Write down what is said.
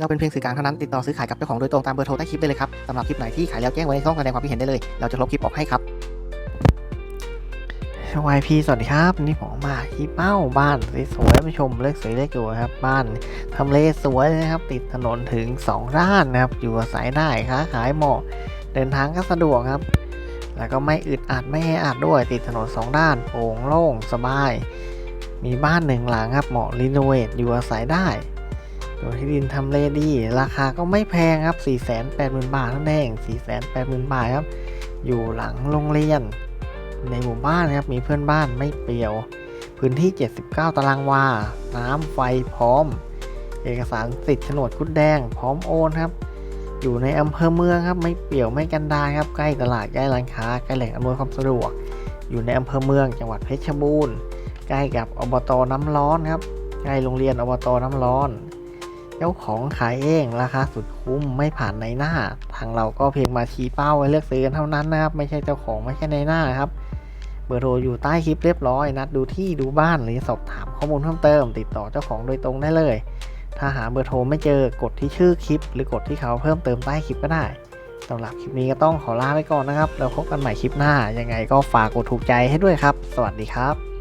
เราเป็นเพียงสื่อกลางเท่านั้นติดต่อซื้อขายกับเจ้าของโดยตรงตามเบอร์โทรใต้คลิปได้เลยครับสำหรับคลิปไหนที่ขายแล้วแจ้งไว้ในช่องแสดงความคิดเห็นได้เลย เราจะลบคลิปออกให้ครับ YP สวัสดีครับนี่ผมมาที่เป้าบ้านสวยๆผู้ชมเลือกสวยเลือกอยู่ครับ บ้านทำเลสวยเลยนะครับ ติดถนนถึง2ด้านนะครับ อยู่อาศัยได้ค้าขายเหมาะ เดินทางก็สะดวกครับ แล้วก็ไม่อึดอัดไม่แออัดด้วย ติดถนน 2 ด้านโปร่งโล่งสบาย มีบ้านหนึ่งหลังครับเหมาะรีโนเวทอยู่อาศัยได้ อยู่ที่ดินทำเลดี ราคาก็ไม่แพงครับ 480,000 บาทนั่นเอง480,000 บาทครับ อยู่หลังโรงเรียน ในหมู่บ้านนะครับ มีเพื่อนบ้านไม่เปลี่ยว พื้นที่ 79 ตารางวา น้ำไฟพร้อม เอกสารสิทธิ์โฉนดคุดแดง พร้อมโอนครับ อยู่ในอำเภอเมืองครับ ไม่เปี่ยวไม่กันดารครับ ใกล้ตลาดใกล้ร้านค้าใกล้แหล่งอำนวยความสะดวก อยู่ในอำเภอเมือง จังหวัดเพชรบูรณ์ ใกล้กับอบตน้ำร้อนครับใกล้โรงเรียนอบตน้ำร้อน เจ้าของขายเองราคาสุดคุ้มไม่ผ่านในหน้า ทางเราก็เพียงมาชี้เป้าไว้เลือกซื้อกันเท่านั้นนะครับ ไม่ใช่เจ้าของไม่ใช่ในหน้าครับ เบอร์โทรอยู่ใต้คลิปเรียบร้อย นัดดูที่ดูบ้านหรือสอบถามข้อมูลเพิ่มเติม ติดต่อเจ้าของโดยตรงได้เลย ถ้าหาเบอร์โทรไม่เจอกดที่ชื่อคลิป หรือกดที่เขาเพิ่มเติมใต้คลิปก็ได้สำหรับคลิปนี้ก็ต้องขอลาไปก่อนนะครับ แล้วพบกันใหม่คลิปหน้ายังไงก็ฝากกดถูกใจให้ด้วยครับ สวัสดีครับ